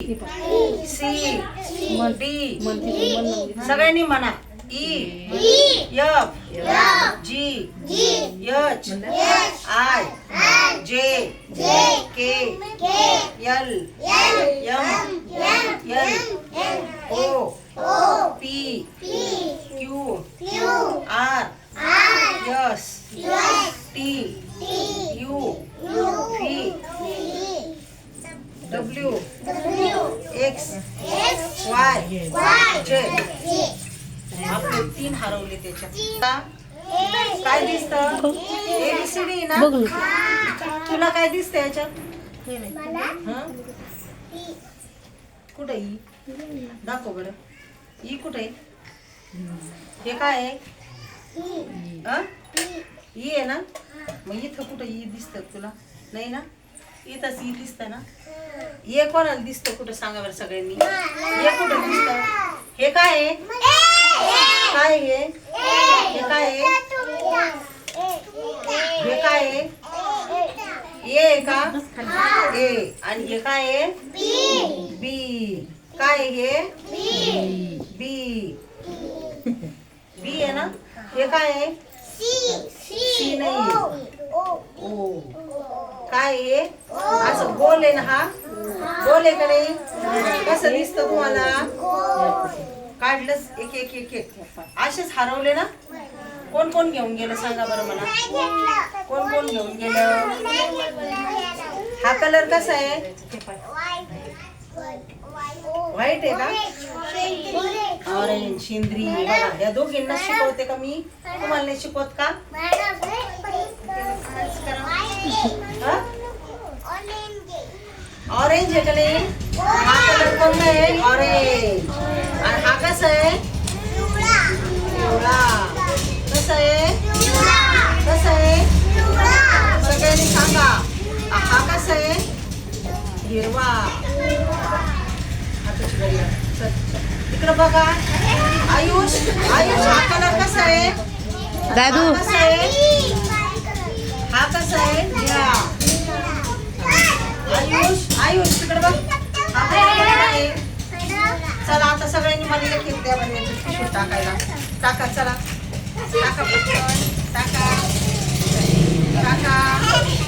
C D सगळ्यांनी म्हणा. E F G H I J K L M L O P Q R S T U V W Y J आपले तीन हरवले त्याच्यात. काय दिसत? एबीसीडी ना? तुला काय दिसत याच्यात? हं? कुठं ई दाखव बरं. ई कुठे हे काय आहे? हं? ई आहे ना? मग इथं कुठं ई दिसत तुला? नाही ना? इथंच ई दिसत ना? ये कोणाला दिसतं कुठं? सांगा बरं सगळ्यांनी. ये कुठं दिसत? हे काय आहे? काय हे हे काय आहे? हे काय आहे? ए आहे का? ए. आणि हे काय आहे? बी काय हे? बी बी आहे ना? हे काय आहे? सी नाही ओ काय आहे? असं गोल आहे ना हा? गोल आहे का नाही? कसं दिसतं तुम्हाला? काढलंच एक एक एक एक. असेच हरवले ना? कोण कोण घेऊन गेलं? सांगा बरं मला. कोण कोण घेऊन गेलं? हा कलर कसा आहे? व्हाईट आहे का? ऑरेंज शिंद्री बघा या दोघींना शिकवते का मी? तुम्हाला नाही शिकवत का? ऑरेंज आहे का नाही हा कलर कोणता आहे ऑरेंज आणि हा कसा आहे पिवळा कसा आहे कसा आहे सगळ्यांनी सांगा हा कसा आहे हिरवा बघा आयुष? आयुष हा कलर कसा आहे दादू। हा कसा आहे हा कसा आहे सगळ्यांनी मला एक एक द्या म्हणजे याच्यात टाकायला. टाका चला. टाका पटकन. टाका. टाका.